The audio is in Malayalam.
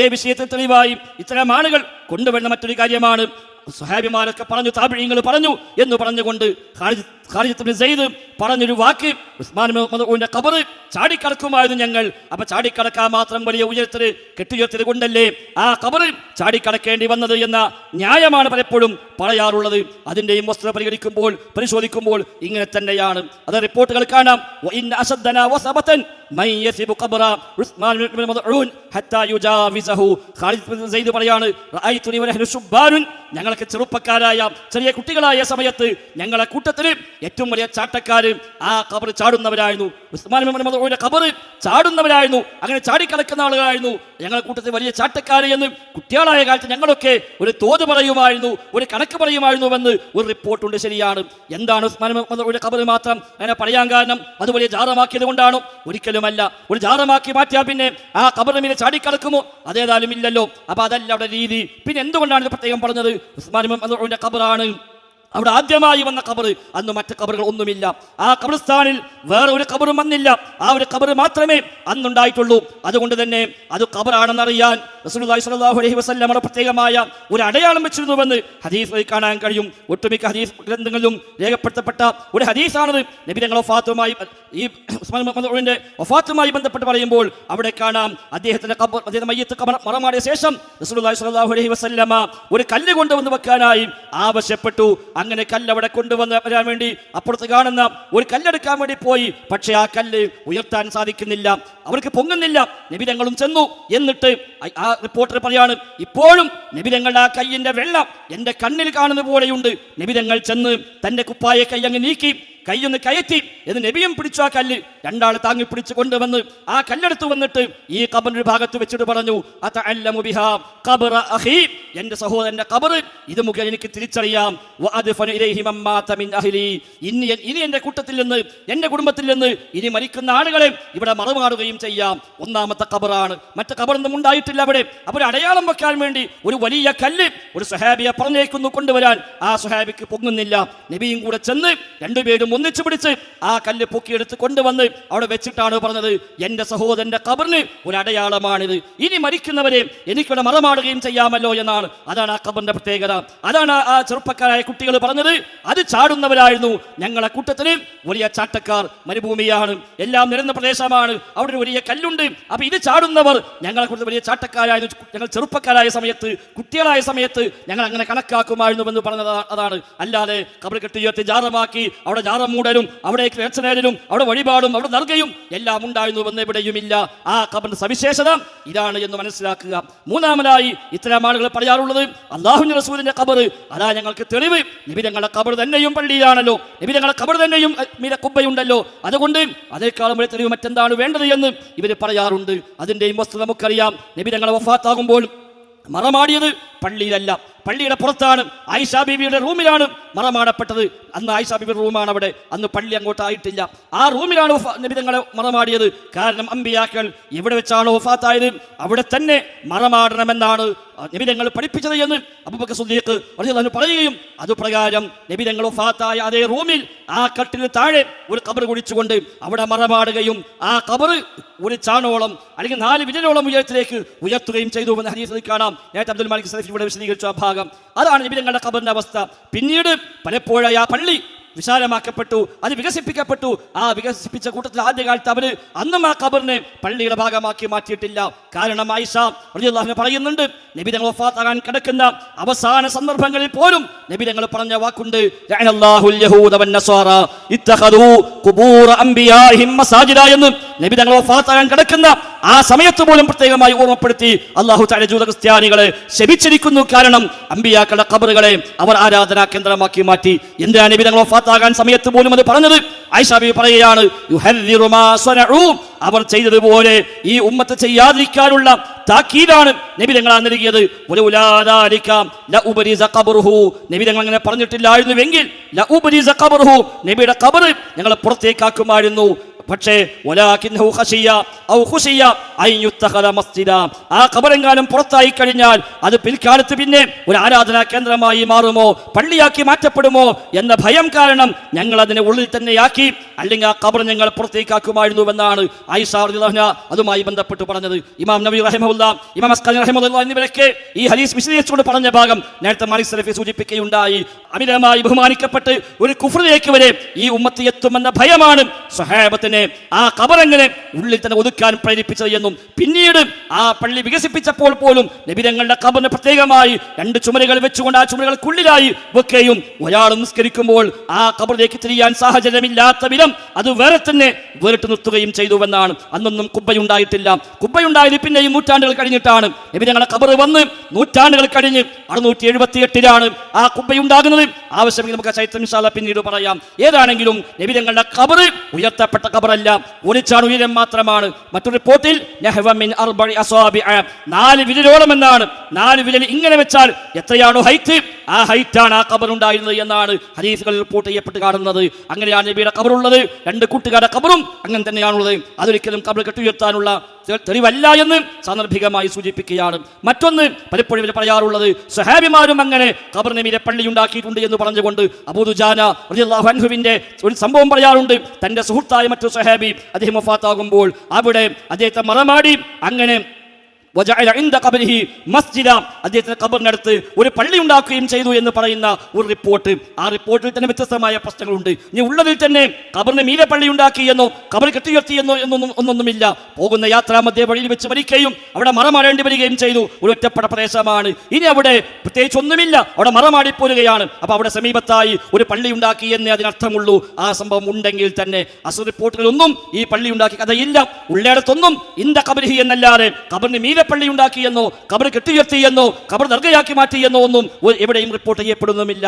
ഈ വിഷയത്തിൽ തെളിവായി ഇത്തരം ആളുകൾ കൊണ്ടുവരുന്ന മറ്റൊരു കാര്യമാണ്. സുഹാബിമാരൊക്കെ പറഞ്ഞു താപിഴിങ്ങൾ പറഞ്ഞു എന്ന് പറഞ്ഞുകൊണ്ട് ഖാലിദ് ഖാലിദ് സെയ്ദ് പറഞ്ഞൊരു വാക്ക് ഉസ്മാൻ മദൂന്റെ കബറ് ചാടിക്കടക്കുമായിരുന്നു ഞങ്ങൾ. അപ്പൊ ചാടിക്കടക്കാൻ മാത്രം വലിയ ഉയരത്തിൽ കെട്ടിയുയർത്തിയത് കൊണ്ടല്ലേ ആ കബറ് ചാടിക്കടക്കേണ്ടി വന്നത് എന്ന ന്യായമാണ് പലപ്പോഴും പറയാറുള്ളത്. അതിന്റെയും വസ്തുത പരിഗണിക്കുമ്പോൾ പരിശോധിക്കുമ്പോൾ ഇങ്ങനെ തന്നെയാണ്. അത് റിപ്പോർട്ടുകൾ കാണാം. ഞങ്ങളൊക്കെ ചെറുപ്പക്കാരായ ചെറിയ കുട്ടികളായ സമയത്ത് ഞങ്ങളെ കൂട്ടത്തിൽ ഏറ്റവും വലിയ ചാട്ടക്കാര് ആ കബർ ചാടുന്നവരായിരുന്നു. ഉസ്മാൻ കബർ ചാടുന്നവരായിരുന്നു. അങ്ങനെ ചാടിക്കളക്കുന്ന ആളുകളായിരുന്നു. ഞങ്ങളുടെ കൂട്ടത്തിൽ വലിയ ചാട്ടക്കാര് എന്ന് കുട്ടികളായ കാലത്ത് ഞങ്ങളൊക്കെ ഒരു തോത് പറയുമായിരുന്നു ഒരു കണക്ക് പറയുമായിരുന്നുവെന്ന് ഒരു റിപ്പോർട്ടുണ്ട് ശരിയാണ്. എന്താണ് ഉസ്മാൻ മുഹമ്മദ് കബർ മാത്രം അങ്ങനെ പറയാൻ കാരണം? അത് വലിയ ജാറമാക്കിയത് കൊണ്ടാണോ? ഒരിക്കലുമല്ല. ഒരു ജാറമാക്കി മാറ്റിയാൽ പിന്നെ ആ കബറിനെ ചാടിക്കടക്കുമോ അതേതായാലും ഇല്ലല്ലോ. അപ്പൊ അതല്ല അവിടെ രീതി. പിന്നെ എന്തുകൊണ്ടാണ് ഇത് പ്രത്യേകം പറഞ്ഞത്? ഉസ്മാൻ മുഹമ്മദ് കബറാണ് അവിടെ ആദ്യമായി വന്ന കബർ അന്ന് മറ്റ് കബറുകൾ ഒന്നുമില്ല. ആ കബർസ്ഥാനിൽ വേറെ ഒരു കബറും വന്നില്ല. ആ ഒരു കബർ മാത്രമേ അന്നുണ്ടായിട്ടുള്ളൂ. അതുകൊണ്ട് തന്നെ അത് കബറാണെന്നറിയാൻ റസൂലുള്ളാഹി അലൈഹി വസല്ലമയുടെ പ്രത്യേകമായ ഒരു അടയാളം വെച്ചിരുന്നുവെന്ന് ഹദീസ് കാണാൻ കഴിയും. ഒട്ടുമിക്ക ഹദീസ് ഗ്രന്ഥങ്ങളിലും രേഖപ്പെടുത്തപ്പെട്ട ഒരു ഹദീസാണത്. നബി തങ്ങൾ ഈ ഉസ്മാൻ മദ്ഊദിന്റെ വഫാത്തുമായി ബന്ധപ്പെട്ട് പറയുമ്പോൾ അവിടെ കാണാം അദ്ദേഹത്തിന്റെ കബർ അദ്ദേഹം മയ്യത്ത് കബർ മറമാടിയ ശേഷം റസൂലുള്ളാഹി സ്വല്ലല്ലാഹു അലൈഹി വസല്ലമ ഒരു കല്ല് കൊണ്ടുവന്ന് വെക്കാനായി ആവശ്യപ്പെട്ടു. അങ്ങനെ കല്ല് അവിടെ കൊണ്ടുവന്ന് വരാൻ വേണ്ടി അപ്പുറത്ത് കാണുന്ന ഒരു കല്ലെടുക്കാൻ വേണ്ടി പോയി. പക്ഷേ ആ കല്ല് ഉയർത്താൻ സാധിക്കുന്നില്ല. അവർക്ക് പൊങ്ങുന്നില്ല. നിബിതങ്ങളും ചെന്നു. എന്നിട്ട് ആ- റിപ്പോർട്ടർ പറയാണ് ഇപ്പോഴും നിബിതങ്ങളുടെ ആ കയ്യിന്റെ വെള്ളം എന്റെ കണ്ണിൽ കാണുന്ന പോലെയുണ്ട്. നിബിതങ്ങൾ ചെന്ന് തന്റെ കുപ്പായ കൈ അങ്ങ് നീക്കി. കൈയൊന്ന് കയറ്റി എന്ന് നബിയും പിടിച്ചു ആ കല്ല് രണ്ടാൾ താങ്ങി പിടിച്ചു കൊണ്ടുവന്ന് ആ കല്ലെടുത്ത് വന്നിട്ട് ഈ കബറിന്റെ ഭാഗത്ത് വെച്ചിട്ട് പറഞ്ഞു. എന്റെ സഹോദരന്റെ കബർ ഇത് മുഖേന എനിക്ക് തിരിച്ചറിയാം. ഇനി ഇനി എന്റെ കൂട്ടത്തിൽ നിന്ന് എന്റെ കുടുംബത്തിൽ നിന്ന് ഇനി മരിക്കുന്ന ആളുകളെ ഇവിടെ മറമാടുകയും ചെയ്യാം. ഒന്നാമത്തെ കബറാണ് മറ്റു കബറൊന്നും ഉണ്ടായിട്ടില്ല അവിടെ. അപ്പോൾ അടയാളം വെക്കാൻ വേണ്ടി ഒരു വലിയ കല്ല് ഒരു സുഹാബിയെ പറഞ്ഞേക്കുന്നു കൊണ്ടുവരാൻ. ആ സുഹാബിക്ക് പൊങ്ങുന്നില്ല. നബിയും കൂടെ ചെന്ന് രണ്ടുപേരും ഒന്നിച്ചു പിടിച്ച് ആ കല്ല് പൊക്കിയെടുത്ത് കൊണ്ടുവന്ന് അവിടെ വെച്ചിട്ടാണ് പറഞ്ഞത്. എന്റെ സഹോദരന്റെ കബറിന് ഒരു അടയാളമാണിത്. ഇനി മരിക്കുന്നവരെ എനിക്കിവിടെ മറമാടുകയും ചെയ്യാമല്ലോ എന്നാണ്. അതാണ് ആ കബറിന്റെ പ്രത്യേകത. അതാണ് ആ ചെറുപ്പക്കാരായ കുട്ടികൾ പറഞ്ഞത്. അത് ചാടുന്നവരായിരുന്നു. ഞങ്ങളെ കൂട്ടത്തിന് വലിയ ചാട്ടക്കാർ മരുഭൂമിയാണ്. എല്ലാം നിരന്ന പ്രദേശമാണ്. അവിടെ ഒരു വലിയ കല്ലുണ്ട്. അപ്പൊ ഇത് ചാടുന്നവർ ഞങ്ങളെ കൂടുതൽ വലിയ ചാട്ടക്കാരായിരുന്നു ഞങ്ങൾ ചെറുപ്പക്കാരായ സമയത്ത് കുട്ടികളായ സമയത്ത് ഞങ്ങൾ അങ്ങനെ കണക്കാക്കുമായിരുന്നു എന്ന് പറഞ്ഞത് അതാണ്. അല്ലാതെ കബർ കെട്ടിയുയർത്തി ജാറമാക്കി അവിടെ ജാറം മൂടലും അവിടെ നേർച്ചനേടലും അവിടെ വഴിപാടും അവിടെ നൽകയും എല്ലാം ഉണ്ടായിരുന്നു എന്ന് എവിടെയുമില്ല ആ കബറിന്റെ സവിശേഷത ഇതാണ് എന്ന് മനസ്സിലാക്കുക. മൂന്നാമതായി ഇത്തരം ആളുകൾ പറയാറുള്ളത് അള്ളാഹുവിൻ റസൂലിന്റെ കബർ അതാ ഞങ്ങൾക്ക് തെളിവ്. നിബിരങ്ങളുടെ കബർ തന്നെയും പള്ളിയിലാണല്ലോ നിബിരങ്ങളുടെ കബർ തന്നെയും അഹ്, മീര കുബ്ബയുണ്ടല്ലോ. അതുകൊണ്ട് അതേക്കാളും വലിയ തെളിവ് മറ്റെന്താണ് വേണ്ടത് എന്ന് ഇവർ പറയാറുണ്ട്. അതിന്റെയും വസ്തു നമുക്കറിയാം. നിബിരങ്ങളെ വഫാത്താകുമ്പോൾ മറമാടിയത് പള്ളിയിലല്ല. പള്ളിയുടെ പുറത്താണ്. ആയിഷാ ബീബിയുടെ റൂമിലാണ് മറമാടപ്പെട്ടത്. അന്ന് ആയിഷാ ബീബിയുടെ റൂമാണ് അവിടെ. അന്ന് പള്ളി അങ്ങോട്ട് ആയിട്ടില്ല ആ റൂമിലാണ് വഫാ- നബി തങ്ങളെ മറമാടിയത്. കാരണം അമ്പിയാക്കൾ എവിടെ വെച്ചാണ് ഓഫാത്തായത് അവിടെ തന്നെ മറമാടണമെന്നാണ് നബി തങ്ങൾ പഠിപ്പിച്ചത് എന്ന് അബൂബക്കർ സുദ്ദീഖ് പറയുകയും അതുപ്രകാരം നബി തങ്ങൾ വഫാത്തായ അതേ റൂമിൽ ആ കട്ടിന് താഴെ ഒരു കബർ കുടിച്ചുകൊണ്ട് അവിടെ മറമാടുകയും ആ കബർ ഒരു ചാണോളം അല്ലെങ്കിൽ നാല് വിരലോളം ഉയരത്തിലേക്ക് ഉയർത്തുകയും ചെയ്തു എന്ന് ഹദീസിൽ കാണാം. നേരത്തെ അബ്ദുൽ മാലിക് സലഫി ഇവിടെ വിശദീകരിച്ചു ആ ഭാഗം അതാണ് നബി തങ്ങളുടെ കബറിന്റെ അവസ്ഥ. പിന്നീട് പലപ്പോഴും ആ പള്ളി വിശാലമാക്കപ്പെട്ടു അത് വികസിപ്പിക്കപ്പെട്ടു. ആ വികസിപ്പിച്ച കൂട്ടത്തിൽ ആദ്യകാലത്ത് അവർ അന്നും ആ കബറിനെ പള്ളിയുടെ ഭാഗമാക്കി മാറ്റിയിട്ടില്ല. കാരണം ആയിഷ റളിയല്ലാഹു പറയുന്നുണ്ട് നബി തങ്ങൾ വഫാത്താകാൻ കിടക്കുന്ന അവസാന സന്ദർഭങ്ങളിൽ പോലും നബി തങ്ങൾ പറഞ്ഞ വാക്കുണ്ട് യഹൂദ ഇത്തഖദു എന്ന്. നബി തങ്ങൾ വഫാത്താകാൻ കിടക്കുന്ന ആ സമയത്ത് പോലും പ്രത്യേകമായി ഓർമ്മപ്പെടുത്തി അള്ളാഹു തആല ജൂത ക്രിസ്ത്യാനികളെ ശപിച്ചിരിക്കുന്നു. കാരണം അമ്പിയാക്കളുടെ ഖബറുകളെ അവർ ആരാധനാ കേന്ദ്രമാക്കി മാറ്റി. എന്തിനാണ് നബി തങ്ങൾ വഫാത്താകാൻ സമയത്ത് പോലും അത് പറഞ്ഞത്? ഐഷാബി പറയുകയാണ് അവർ ചെയ്തതുപോലെ ഈ ഉമ്മത്ത് ചെയ്യാതിരിക്കാനുള്ള താക്കീതാണ് നബി തങ്ങൾ നൽകിയത്. നബി തങ്ങൾ അങ്ങനെ പറഞ്ഞിട്ടില്ലായിരുന്നുവെങ്കിൽ. നബിയുടെ ഖബർ ഞങ്ങൾ പുറത്തേക്കാക്കുമായിരുന്നു. പക്ഷേ ആ ഖബറെങ്ങാനും പുറത്തായി കഴിഞ്ഞാൽ അത് പിൽക്കാലത്ത് പിന്നെ ഒരു ആരാധനാ കേന്ദ്രമായി മാറുമോ? പള്ളിയാക്കി മാറ്റപ്പെടുമോ? എന്ന ഭയം കാരണം ഞങ്ങൾ അതിനെ ഉള്ളിൽ തന്നെയാക്കി അല്ലെങ്കിൽ ആ ഖബർ ഞങ്ങൾ പുറത്തേക്കാക്കുമായിരുന്നുവെന്നാണ് റളിയല്ലാഹു അതുമായി ബന്ധപ്പെട്ട് പറഞ്ഞത്. ഇമാം നബി റഹമുല്ല ഇമാം അസ്കലി റഹമുല്ല എന്നിവരൊക്കെ ഈ ഹദീസ് വിശദീകരിച്ചുകൊണ്ട് പറഞ്ഞ ഭാഗം നേരത്തെ മാലിക് സലഫി സൂചിപ്പിക്കുകയുണ്ടായി. അമിതമായി ബഹുമാനിക്കപ്പെട്ട് ഒരു കുഫറിലേക്ക് വരെ ഈ ഉമ്മത്തി എത്തുമെന്ന ഭയമാണ് സഹേബത്തിനെ ആ ഖബറെങ്ങനെ ഉള്ളിൽ തന്നെ ഒതുക്കാൻ പ്രേരിപ്പിച്ചത് എന്നും പിന്നീട് ആ പള്ളി വികസിപ്പിച്ചപ്പോൾ പോലും നബിരങ്ങളുടെ കബറിന് പ്രത്യേകമായി രണ്ട് ചുമരുകൾ വെച്ചുകൊണ്ട് ആ ചുമരുകൾക്കുള്ളിലായി വെക്കുകയും ഒരാൾ നിസ്കരിക്കുമ്പോൾ ആ കബറിലേക്ക് തിരിയാൻ സാഹചര്യമില്ലാത്ത വിധം അത് വേറെ തന്നെ വേറിട്ട് നിർത്തുകയും ചെയ്തുവെന്നാണ്. അന്നൊന്നും കുബ്ബയുണ്ടായിട്ടില്ല. കുബ്ബയുണ്ടായത് പിന്നെയും നൂറ്റാണ്ടുകൾ കഴിഞ്ഞിട്ടാണ്. നബിരങ്ങളുടെ ഖബർ വന്ന് നൂറ്റാണ്ടുകൾ കഴിഞ്ഞ് അറുന്നൂറ്റി എഴുപത്തി എട്ടിലാണ് ആ കുബ്ബയുണ്ടാകുന്നത്. ആവശ്യമെങ്കിൽ നമുക്ക് ചൈത്രം ശാല പിന്നീട് പറയാം. ഏതാണെങ്കിലും നബിരങ്ങളുടെ ഖബർ ഉയർത്തപ്പെട്ട കബറല്ല ഒളിച്ചാണ് ഉയരം മാത്രമാണ്. മറ്റൊരു റിപ്പോർട്ടിൽ. നാല് വിരലോളം എന്നാണ് നാല് വിരൽ ഇങ്ങനെ വെച്ചാൽ എത്രയാണോ ഹൈറ്റ്? ആ ഹൈറ്റാണ് ആ കബറുണ്ടായിരുന്നത് എന്നാണ് ഹരീസുകളിൽ റിപ്പോർട്ട് ചെയ്യപ്പെട്ട് കാണുന്നത്. അങ്ങനെയാണ് നബിയുടെ കബറുള്ളത് രണ്ട് കൂട്ടുകാരുടെ കബറും അങ്ങനെ തന്നെയാണുള്ളത്. അതൊരിക്കലും കബർ കെട്ടുയർത്താനുള്ള തെ- തെളിവല്ല എന്ന് സാന്ദർഭികമായി സൂചിപ്പിക്കുകയാണ്. മറ്റൊന്ന് പലപ്പോഴും ഇവർ പറയാറുള്ളത് സഹാബിമാരും അങ്ങനെ കബർ മീരെ പള്ളി ഉണ്ടാക്കിയിട്ടുണ്ട് എന്ന് പറഞ്ഞുകൊണ്ട് അബൂദുജാന അൻഹുവിന്റെ ഒരു സംഭവം പറയാറുണ്ട്. തന്റെ സുഹൃത്തായ മറ്റു സഹാബി അദ്ദേഹം വഫാത്താകുമ്പോൾ അവിടെ അദ്ദേഹത്തെ മറമാടി അങ്ങനെ മസ്ജിദ. അദ്ദേഹത്തിന്റെ ഒരു പള്ളി ഉണ്ടാക്കുകയും ചെയ്തു എന്ന് പറയുന്ന ഒരു റിപ്പോർട്ട്. ആ റിപ്പോർട്ടിൽ തന്നെ വ്യത്യസ്തമായ പ്രശ്നങ്ങളുണ്ട്. ഇനി ഉള്ളതിൽ തന്നെ കബറിന് മീരെ പള്ളി ഉണ്ടാക്കി എന്നോ ഖബർ കെട്ടിയുയർത്തി എന്നോ എന്നൊന്നും ഒന്നൊന്നുമില്ല. പോകുന്ന യാത്രാ മധ്യ വഴിയിൽ വെച്ച് മരിക്കുകയും അവിടെ മറമാടേണ്ടി വരികയും ചെയ്തു. ഒരു ഒറ്റപ്പെട്ട പ്രദേശമാണ്. ഇനി അവിടെ പ്രത്യേകിച്ച് ഒന്നുമില്ല. അവിടെ മറമാടിപ്പോരുകയാണ് അപ്പോൾ അവിടെ സമീപത്തായി ഒരു പള്ളി ഉണ്ടാക്കി എന്നേ അതിനർത്ഥമുള്ളൂ. ആ സംഭവം ഉണ്ടെങ്കിൽ തന്നെ അസു റിപ്പോർട്ടുകളൊന്നും ഈ പള്ളി ഉണ്ടാക്കി കഥയില്ല. ഉള്ളിടത്തൊന്നും ഇന്ത കബരിഹി എന്നല്ലാതെ കബറിന് മീരെ പള്ളി ഉണ്ടാക്കിയെന്നോ കബർ കെട്ടിയുയർത്തിയെന്നോ കബർ ദർഗയാക്കി മാറ്റിയെന്നോ ഒന്നും എവിടെയും റിപ്പോർട്ട് ചെയ്യപ്പെടുന്നുമില്ല.